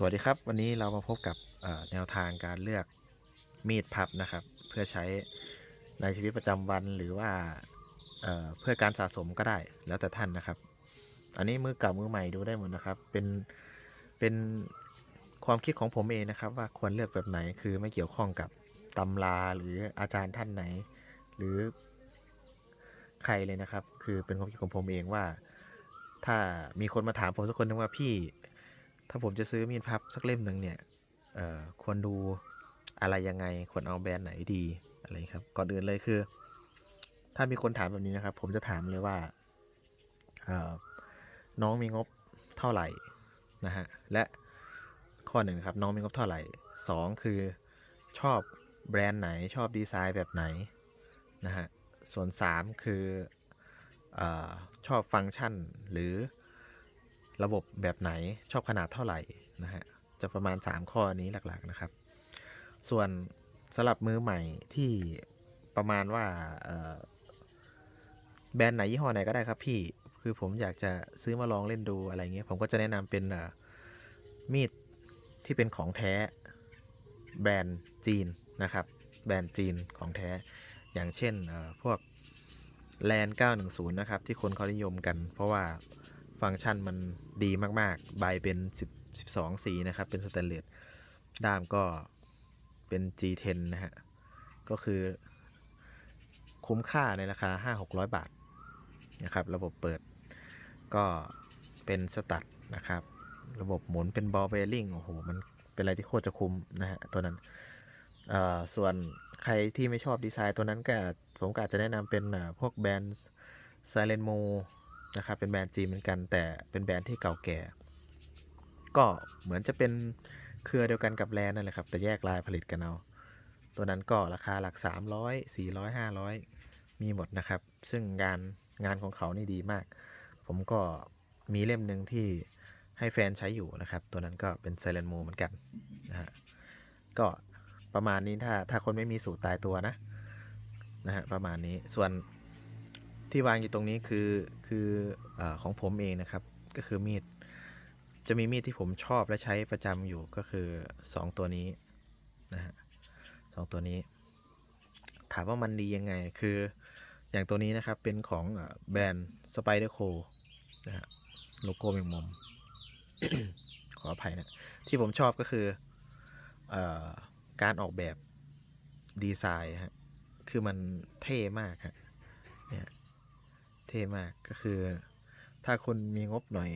สวัสดีครับ วันนี้เรามาพบกับแนวทางการเลือกมีดพับนะครับ เพื่อใช้ในชีวิตประจำวันหรือว่าเเพื่อการสะสมก็ได้แล้วแต่ท่านนะครับ อันนี้มือเก่ามือใหม่ดูได้หมดนะครับ เป็นเป็นความคิดของผมเองนะครับ ว่าควรเลือกแบบไหนคือไม่เกี่ยวข้องกับตำราหรืออาจารย์ท่านไหน หรือใครเลยนะครับ คือเป็นความคิดของผมเองว่า ถ้ามีคนมาถามผมสักคนนึงว่าพี่ ถ้าผมจะซื้อมีดพับสักเล่มหนึ่งเนี่ยเอ่อควรดูอะไรยังไง ควรเอาแบรนด์ไหนดีอะไรครับ ก่อนอื่นเลยคือ ถ้ามีคนถามแบบนี้นะครับ ผมจะถามเลยว่าเอ่อน้องมีงบเท่าไหร่นะฮะ และข้อหนึ่งครับน้องมีงบเท่าไหร่สองคือชอบแบรนด์ไหนชอบดีไซน์แบบไหนนะฮะ ส่วน 3 คือออชอบฟังก์ชันหรือ ระบบแบบไหนชอบขนาดเท่าไหร่นะฮะจะประมาณ 3 ข้อนี้หลักๆนะครับ ส่วนสำหรับมือใหม่ที่ประมาณว่าแบรนด์ไหนยี่ห้อไหนก็ได้ครับพี่คือผมอยากจะซื้อมาลองเล่นดูอะไรเงี้ยผมก็จะแนะนำเป็นมีดที่เป็นของแท้แบรนด์จีนนะครับ แบรนด์จีนของแท้อย่างเช่นพวกแลน910 นะครับ ที่คนเขานิยมกัน เพราะว่า ฟังก์ชันมันดีมากๆ ใบเป็น 10 12 สีนะครับ เป็นสแตนเลส ด้ามก็เป็น G10 นะฮะ ก็คือคุ้มค่าในราคา 5-600 บาทนะครับ ระบบเปิดก็เป็นสตัดนะครับ ระบบหมุนเป็นบอลเบลลิงโอ้โห มันเป็นอะไรที่โคตรจะคุ้มนะฮะ ตัวนั้น ส่วนใครที่ไม่ชอบดีไซน์ตัวนั้นก็ผมก็อาจจะแนะนำเป็นพวกแบรนด์ s i l e n m o นะครับเป็นแบรนด์จีนเหมือนกันแต่เป็นแบรนด์ที่เก่าแก่ ก็เหมือนจะเป็นเครือเดียวกันกับแลนนั่นแหละครับ แต่แยกลายผลิตกันเอา ตัวนั้นก็ราคาหลัก 300 400 500 มีหมดนะครับ ซึ่งงานงานของเขานี่ดีมาก ผมก็มีเล่มหนึ่งที่ให้แฟนใช้อยู่นะครับ ตัวนั้นก็เป็น s i l e n m o เหมือนกันนะฮะก็ประมาณนี้ถ้าถ้าคนไม่มีสูตรตายตัวนะนะฮะประมาณนี้ส่วน ที่วางอยู่ตรงนี้คือคืออของผมเองนะครับ ก็คือมีด จะมีมีดที่ผมชอบและใช้ประจำอยู่ก็คือ 2 ตัวนี้นะฮะสองตัวนี้ ถามว่ามันดียังไงคืออย่างตัวนี้นะครับเป็นของแบรนด์ Spider Co นะฮะโลโก้แมงมุมขออภัยนะ ที่ผมชอบก็คืออการออกแบบดีไซน์ฮะคือมันเท่มากฮะเนี่ย เท่มากก็คือ ถ้าคุณมีงบหน่อย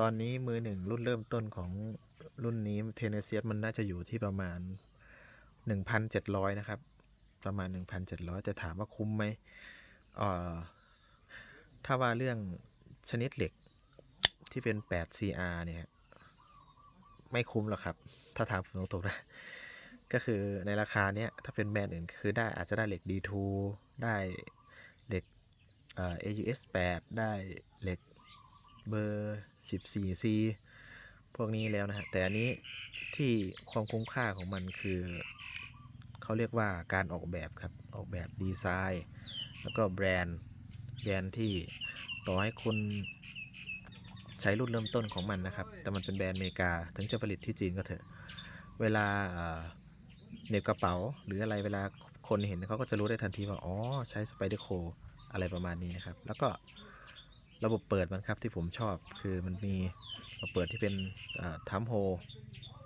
ตอนนี้มือหนึ่งรุ่นเริ่มต้นของรุ่นนี้เทเนเซียมันน่าจะอยู่ที่ประมาณ 1,700 นะครับ ประมาณ 1,700 จะถามว่าคุ้มไหมเอ่อถ้าว่าเรื่องชนิดเหล็กที่เป็น 8CR เนี่ย ไม่คุ้มหรอกครับ ถ้าถามผมตรงๆนะ ก็คือในราคาเนี้ย ถ้าเป็นแบรนด์อื่นคือได้อาจจะได้เหล็ก D2 ได้ AUS 8 ได้เหล็กเบอร์ 14C พวกนี้แล้วนะฮะแต่อันนี้ที่ความคุ้มค่าของมันคือเขาเรียกว่าการออกแบบครับ ออกแบบดีไซน์ แล้วก็แบรนด์แบรนด์ที่ต่อให้คุณใช้รุ่นเริ่มต้นของมันนะครับ แต่มันเป็นแบรนด์อเมริกา ถึงจะผลิตที่จีนก็เถอะ เวลาเอ่อเหน็บกระเป๋า หรืออะไรเวลาคนเห็นเขาก็จะรู้ได้ทันทีว่า อ๋อ ใช้ Spider Co อ อะไรประมาณนี้นะครับ แล้วก็ระบบเปิดมันครับที่ผมชอบคือมันมีระบบเปิดที่เป็นทัมโฮ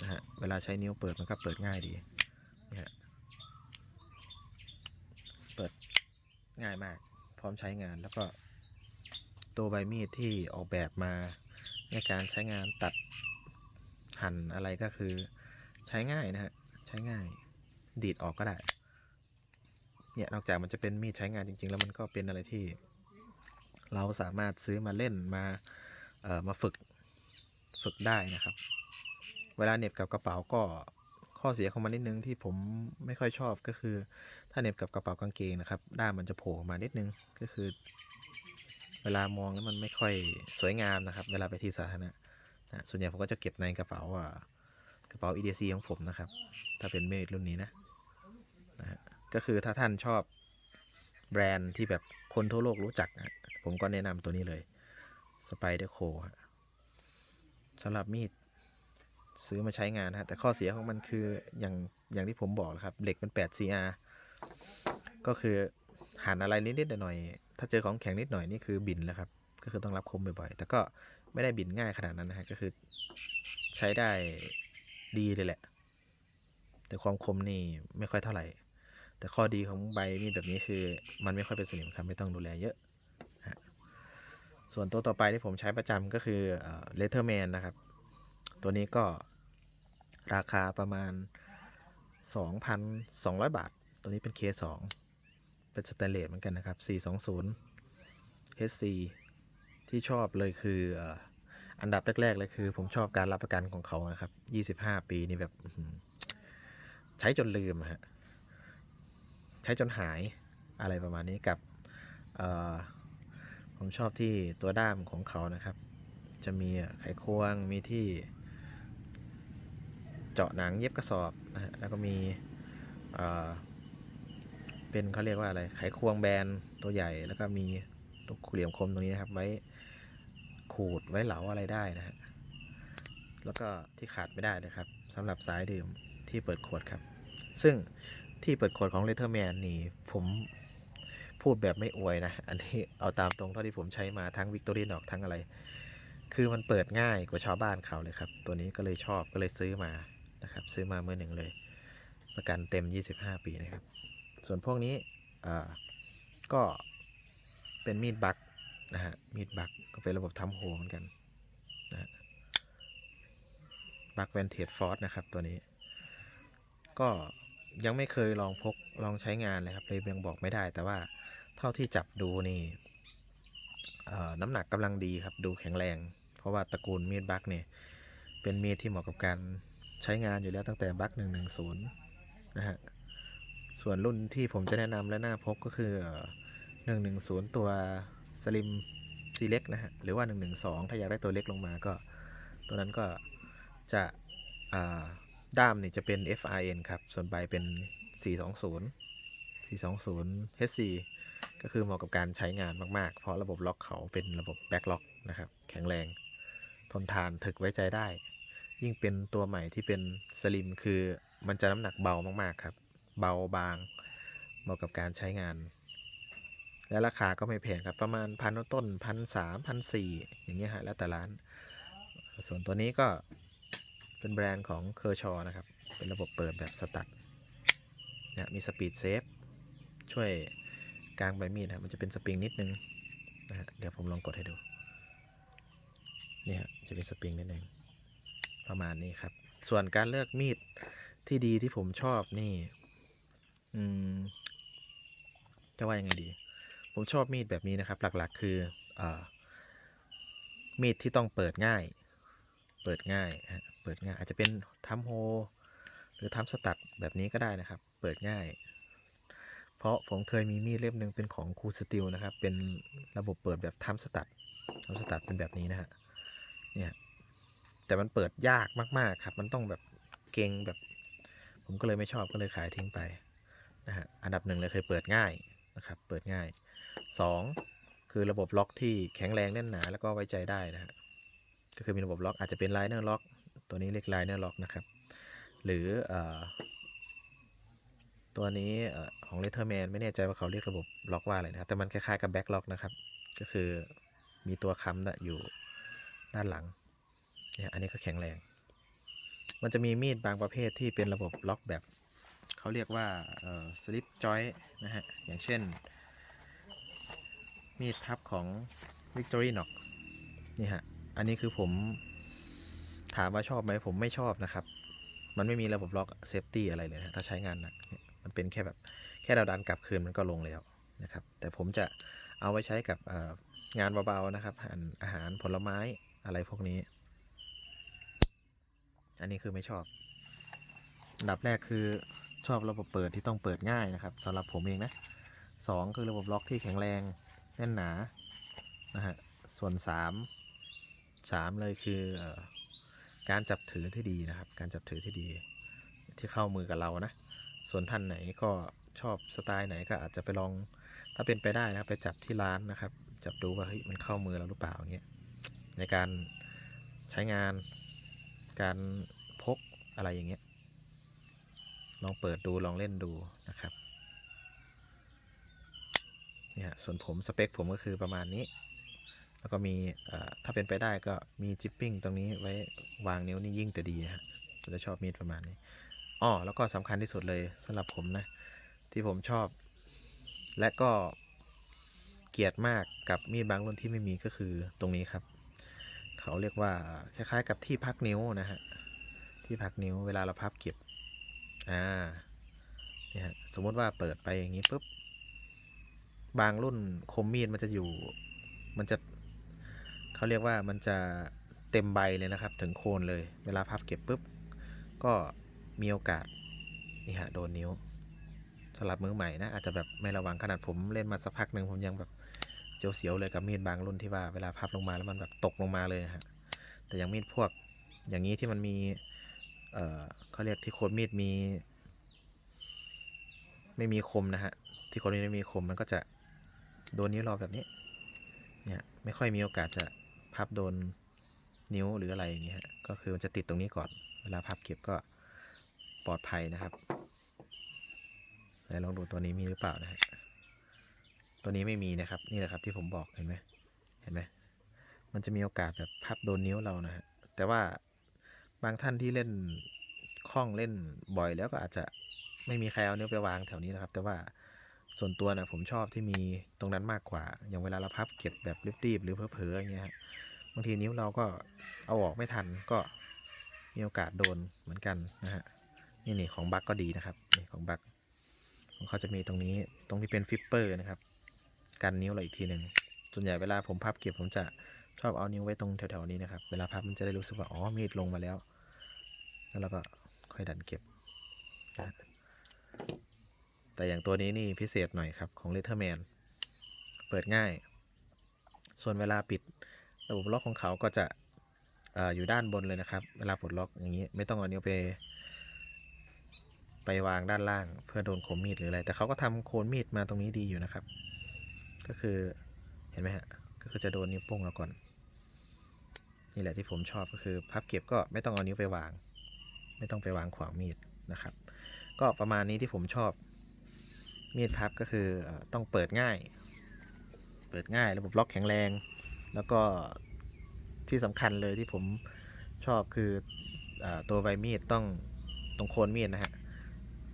นะฮะเวลาใช้นิ้วเปิดมันก็เปิดง่ายดีเนี่ยฮะเปิดง่ายมาก พร้อมใช้งานแล้วก็ตัวใบมีดที่ออกแบบมาในการใช้งานตัดหั่นอะไรก็คือใช้ง่ายนะฮะ ใช้ง่ายดีดออกก็ได้ เนี่ยนอกจากมันจะเป็นมีดใช้งานจริง ๆ แล้วมันก็เป็นอะไรที่ เราสามารถซื้อมาเล่นมาเอ่อมาฝึกฝึกได้นะครับ เวลาเน็บกับกระเป๋าก็ข้อเสียของมันนิดนึงที่ผมไม่ค่อยชอบก็คือ ถ้าเน็บกับกระเป๋ากางเกงนะครับด้ามมันจะโผล่ออกมานิดนึงก็คือ เวลามองแล้วมันไม่ค่อยสวยงามนะครับ เวลาไปที่สาธารณะนะส่วนใหญ่ผมก็จะเก็บในกระเป๋าอ่ากระเป๋า EDC ของผมนะครับ ถ้าเป็นเมดรุ่นนี้นะ ก็คือถ้าท่านชอบแบรนด์ที่แบบคนทั่วโลกรู้จัก ผมก็แนะนำตัวนี้เลย Spider Co ฮะสำหรับมีดซื้อมาใช้งานนะฮะแต่ข้อเสียของมันคืออย่างอย่างที่ผมบอกแหละครับ เหล็กมัน8 CR ก็คือหันอะไรนิดๆหน่อยๆถ้าเจอของแข็งนิดหน่อยนี่คือบินแล้วครับ ก็คือต้องรับคมบ่อยๆ แต่ก็ไม่ได้บินง่ายขนาดนั้นนะฮะก็คือใช้ได้ดีเลยแหละ แต่ความคมนี่ไม่ค่อยเท่าไหร่ แต่ข้อดีของใบมีดแบบนี้คือมันไม่ค่อยเป็นสนิมครับไม่ต้องดูแลเยอะ ส่วนตัวต่อไปที่ผมใช้ประจำก็คือเลเทอร์แมนนะครับ ตัวนี้ก็ราคาประมาณ 2,200 บาท ตัวนี้เป็น K2 เป็นสแตนเลสเหมือนกันนะครับ 420 HC ที่ชอบเลยคืออันดับแรก ๆ เลยคือ ผมชอบการรับประกันของเขานะครับ 25 ปีนี่แบบ ใช้จนลืมฮะ ช้จนหายอะไรประมาณนี้กับผมชอบที่ตัวด้ามของเขานะครับ จะมีไขควงมีที่เจาะหนังเย็บกระสอบนะฮะแล้วก็มีเอ่อเป็นเขาเรียกว่าอะไรไขควงแบนตัวใหญ่ แล้วก็มีตัวเหลี่ยมคมตรงนี้นะครับ ไว้ขูดไว้เหลาอะไรได้นะฮะแล้วก็ที่ขาดไม่ได้เลยครับสำหรับสายดื่มที่เปิดขวดครับ ซึ่ง ที่เปิดขวดของ Letterman นี่ผมพูดแบบไม่อวยนะ อันนี้เอาตามตรงเท่าที่ผมใช้มาทั้ง Victorinox ทั้งอะไร คือมันเปิดง่ายกว่าชาวบ้านเขาเลยครับ ตัวนี้ก็เลยชอบก็เลยซื้อมานะครับ ซื้อมาเมื่อหนึ่งเลย ประกันเต็ม 25 ปีนะครับ ส่วนพวกนี้ก็เป็นมีดบักนะฮะมีดบักก็เป็นระบบทำโฮเหมือนกันนะฮะบักแวนเทดฟอร์สนะครับตัวนี้ ก็ ยังไม่เคยลองพกลองใช้งานเลยครับเลยยังบอกไม่ได้ แต่ว่าเท่าที่จับดูนี่น้ำหนักกำลังดีครับดูแข็งแรง เพราะว่าตระกูลมีดบักเนี่ยเป็นมีดที่เหมาะกับการใช้งานอยู่แล้วตั้งแต่บัก110นะฮะส่วนรุ่นที่ผมจะแนะนำและน่าพกก็คือเอ่อ110 ตัวสลิมซีเล็กนะฮะหรือว่า 112 ถ้าอยากได้ตัวเล็กลงมาก็ ตัวนั้นก็จะอ่า ด้ามนี่จะเป็น FRN ครับ ส่วนใบเป็น 420 420 HC ก็คือเหมาะกับการใช้งานมากๆ เพราะระบบล็อกเขาเป็นระบบแบ็กล็อกนะครับ แข็งแรง ทนทานถึกไว้ใจได้ ยิ่งเป็นตัวใหม่ที่เป็นสลิมคือมันจะน้ำหนักเบามากๆครับ เบาบาง เหมาะกับการใช้งาน และราคาก็ไม่แพงครับ ประมาณพันต้นพันสามพันสี่อย่างเงี้ยฮะแล้วแต่ร้าน ส่วนตัวนี้ก็ เป็นแบรนด์ของเคอร์ชอนะครับ เป็นระบบเปิดแบบสตัดนี่ยมีสปีดเซฟ ช่วยกลางใบมีดนะมันจะเป็นสปริงนิดนึงนะฮะเดี๋ยวผมลองกดให้ดูเนี่ยจะเป็นสปริงนิดนึงประมาณนี้ครับ ส่วนการเลือกมีดที่ดีที่ผมชอบนี่ อืม จะว่ายังไงดี ผมชอบมีดแบบนี้นะครับ หลักๆ คืออมีดที่ต้องเปิดง่าย เปิดง่ายฮะ ปิดง่าย อาจจะเป็นทำโฮหรือทำสตัดแบบนี้ก็ได้นะครับ เปิดง่าย เพราะผมเคยมีมีดเล่มหนึ่งเป็นของคูสติลนะครับ เป็นระบบเปิดแบบทำสตัดทำสตัดเป็นแบบนี้นะฮะเนี่ยแต่มันเปิดยากมากๆครับ มันต้องแบบเก่งแบบ ผมก็เลยไม่ชอบก็เลยขายทิ้งไปนะฮะอันดับหนึ่งเลยเคยเปิดง่ายนะครับ เปิดง่าย 2 คือระบบล็อกที่แข็งแรงแน่นหนา แล้วก็ไว้ใจได้นะฮะก็คือมีระบบล็อกอาจจะเป็นไลเนอร์ล็อก ตัวนี้เรียกไลเนอร์ล็อกนะครับ หรืออตัวนี้ของ Letterman ไม่แน่ใจว่าเขาเรียกระบบล็อกว่าอะไรนะครับ แต่มันคล้ายๆกับแบ็กล็อกนะครับ ก็คือมีตัวค้ำอยู่ด้านหลังเนี่ยอันนี้ก็แข็งแรง มันจะมีมีดบางประเภทที่เป็นระบบล็อกแบบเขาเรียกว่าสลิปจอยนะฮะ อย่างเช่น มีดพับของ Victorinox นี่ฮะ อันนี้คือผม ถามว่าชอบไหมผมไม่ชอบนะครับ มันไม่มีระบบล็อกเซฟตี้อะไรเลยนะถ้าใช้งานหนักมันเป็นแค่แบบแค่เราดันกลับคืนมันก็ลงแล้วนะครับ แต่ผมจะเอาไว้ใช้กับงานเบาๆนะครับหั่นอาหารผลไม้อะไรพวกนี้ อันนี้คือไม่ชอบอันดับแรกคือชอบระบบเปิดที่ต้องเปิดง่ายนะครับสำหรับผมเองนะสองคือระบบล็อกที่แข็งแรงแน่นหนานะฮะส่วนสามสามเลยคืออ การจับถือที่ดีนะครับ การจับถือที่ดี ที่เข้ามือกับเรานะ ส่วนท่านไหนก็ชอบสไตล์ไหนก็อาจจะไปลอง ถ้าเป็นไปได้นะครับไปจับที่ร้านนะครับ จับดูว่าเฮ้ยมันเข้ามือเราหรือเปล่าอย่างเงี้ย ในการใช้งาน การพกอะไรอย่างเงี้ย ลองเปิดดูลองเล่นดูนะครับ เนี่ยส่วนผมสเปคผมก็คือประมาณนี้ แล้วก็มีถ้าเป็นไปได้ก็มีจิปปิ้งตรงนี้ไว้วางนิ้วนี่ยิ่งแต่ดีฮะผมจะชอบมีดประมาณนี้อ้อแล้วก็สำคัญที่สุดเลยสำหรับผมนะ ที่ผมชอบ และก็เกลียดมากกับมีดบางรุ่นที่ไม่มีก็คือตรงนี้ครับ เขาเรียกว่าคล้ายๆ กับที่พักนิ้วนะฮะที่พักนิ้วเวลาเราพับเก็บอ่าเนี่ยสมมติว่าเปิดไปอย่างนี้ปุ๊บบางรุ่นคมมีดมันจะอยู่ มันจะ เขาเรียกว่ามันจะเต็มใบเลยนะครับ ถึงโคนเลย เวลาพับเก็บปุ๊บ ก็มีโอกาสนี่ฮะโดนนิ้วสำหรับมือใหม่นะอาจจะแบบไม่ระวังขนาดผมเล่นมาสักพักหนึ่งผมยังแบบเสียวๆเลยกับมีดบางรุ่นที่ว่าเวลาพับลงมาแล้วมันแบบตกลงมาเลยนะฮะแต่อย่างมีดพวกอย่างนี้ที่มันมีเอ่อเขาเรียกที่โคนมีดมี ไม่มีคมนะฮะที่โคนมีดไม่มีคมมันก็จะโดนนิ้วราแบบนี้เนี่ยไม่ค่อยมีโอกาสจะ พับโดนนิ้วหรืออะไรอย่างเงี้ยก็คือมันจะติดตรงนี้ก่อน เวลาพับเก็บก็ปลอดภัยนะครับไหนลองดูตัวนี้มีหรือเปล่านะฮะตัวนี้ไม่มีนะครับ นี่แหละครับที่ผมบอกเห็นไหมเห็นไหมมันจะมีโอกาสแบบพับโดนนิ้วเรานะฮะแต่ว่าบางท่านที่เล่นคล่องเล่นบ่อยแล้วก็อาจจะไม่มีใครเอานิ้วไปวางแถวนี้นะครับ แต่ว่าส่วนตัวนะผมชอบที่มีตรงนั้นมากกว่า อย่างเวลาเราพับเก็บแบบรีบๆหรือเผลอๆอย่างเงี้ยฮะบางทีนิ้วเราก็เอาออกไม่ทันก็มีโอกาสโดนเหมือนกันนะฮะนี่นี่ของบักก็ดีนะครับนี่ของบักของเขาจะมีตรงนี้ตรงที่เป็นฟิปเปอร์นะครับกันนิ้วเราอีกทีหนึ่งส่วนใหญ่เวลาผมพับเก็บผมจะชอบเอานิ้วไว้ตรงแถวๆนี้นะครับ เวลาพับมันจะได้รู้สึกว่า อ๋อ มีดลงมาแล้ว แล้วเราก็ค่อยดันเก็บ แต่อย่างตัวนี้นี่พิเศษหน่อยครับ ของ Letterman เปิดง่าย ส่วนเวลาปิด ระบบล็อกของเขาก็จะออยู่ด้านบนเลยนะครับ เวลาปลดล็อกอย่างนี้ไม่ต้องเอานิ้วไป ไปวางด้านล่าง เพื่อโดนคมมีดหรืออะไรแต่เขาก็ทำโคนมีดมาตรงนี้ดีอยู่นะครับ ก็คือเห็นไหมฮะก็คือจะโดนนิ้วโป้งเราก่อน นี่แหละที่ผมชอบก็คือพับเก็บก็ไม่ต้องเอานิ้วไปวาง ไม่ต้องไปวางขวางมีดนะครับ ก็ประมาณนี้ที่ผมชอบ มีดพับก็คือต้องเปิดง่าย เปิดง่ายระบบล็อกแข็งแรง แล้วก็ที่สำคัญเลยที่ผมชอบคืออตัวใบมีดต้องตรงโคนมีดนะฮะ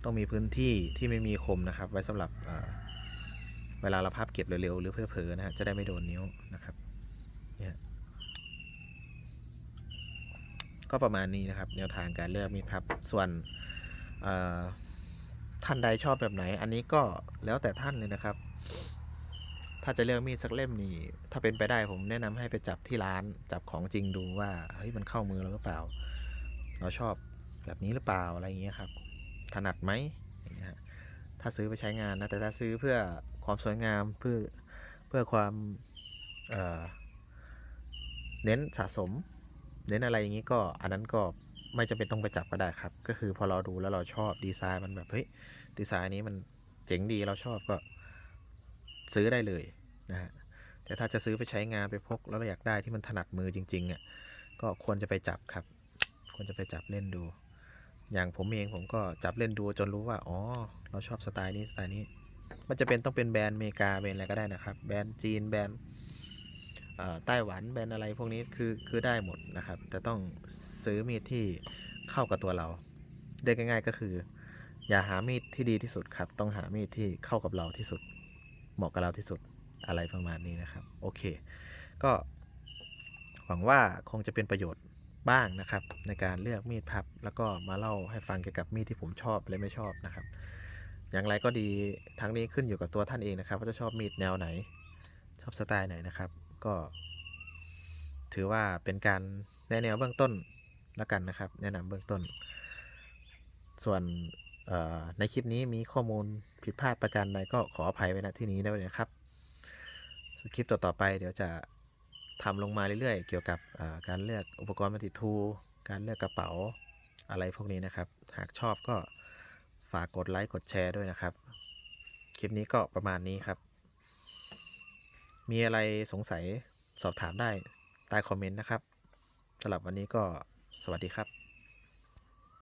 ต้องมีพื้นที่ที่ไม่มีคมนะครับ ไว้สำหรับเวลาเราพับเก็บเร็วๆหรือเผลอๆนะฮะจะได้ไม่โดนนิ้วนะครับเนี่ยก็ประมาณนี้นะครับ แนวทางการเลือกมีดพับส่วนท่านใดชอบแบบไหน อันนี้ก็แล้วแต่ท่านเลยนะครับ ถ้าจะเลือกมีดสักเล่มนี่ถ้าเป็นไปได้ผมแนะนำให้ไปจับที่ร้านจับของจริงดูว่าเฮ้ยมันเข้ามือเราหรือเปล่า เราชอบแบบนี้หรือเปล่าอะไรอย่างเงี้ยครับ ถนัดไหมอย่างเงี้ยฮะถ้าซื้อไปใช้งานนะแต่ถ้าซื้อเพื่อความสวยงามเพื่อเพื่อความเเน้นสะสม เน้นอะไรอย่างนี้ก็อันนั้นก็ไม่จำเป็นต้องไปจับก็ได้ครับ ก็คือพอเราดูแล้วเราชอบดีไซน์มันแบบเฮ้ยดีไซน์นี้มันเจ๋งดีเราชอบก็ ซื้อได้เลยนะฮะแต่ถ้าจะซื้อไปใช้งานไปพกแล้วเราอยากได้ที่มันถนัดมือจริงๆอะก็ควรจะไปจับครับ ควรจะไปจับเล่นดู อย่างผมเองผมก็จับเล่นดูจนรู้ว่าอ๋อเราชอบสไตล์นี้สไตล์นี้ มันจะเป็นต้องเป็นแบรนด์อเมริกาแบรนด์อะไรก็ได้นะครับ แบรนด์จีนแบรนด์ไต้หวันแบรนด์อะไรพวกนี้คือคือได้หมดนะครับ แต่ต้องซื้อมีดที่เข้ากับตัวเราเรียกง่ายๆก็คือ อย่าหามีดที่ดีที่สุดครับ ต้องหามีดที่เข้ากับเราที่สุด เหมาะกับเราที่สุดอะไรประมาณนี้นะครับ โอเค ก็หวังว่าคงจะเป็นประโยชน์บ้างนะครับ ในการเลือกมีดพับ แล้วก็มาเล่าให้ฟังเกี่ยวกับมีดที่ผมชอบและไม่ชอบนะครับ อย่างไรก็ดีทั้งนี้ขึ้นอยู่กับตัวท่านเองนะครับว่าจะชอบมีดแนวไหน ชอบสไตล์ไหนนะครับ ก็ ถือว่าเป็นการแนะแนวเบื้องต้นแล้วกันนะครับ แนะนำเบื้องต้น ส่วน ในคลิปนี้มีข้อมูลผิดพลาดประการใดก็ขออภัยไว้ณที่นี้ด้วยนะครับส่วนคลิปต่อๆไปเดี๋ยวจะทำลงมาเรื่อยๆ เกี่ยวกับการเลือกอุปกรณ์มัลติทูการเลือกกระเป๋าอะไรพวกนี้นะครับ หากชอบก็ฝากกดไลค์กดแชร์ด้วยนะครับ คลิปนี้ก็ประมาณนี้ครับ มีอะไรสงสัยสอบถามได้ใต้คอมเมนต์นะครับสำหรับวันนี้ก็สวัสดีครับ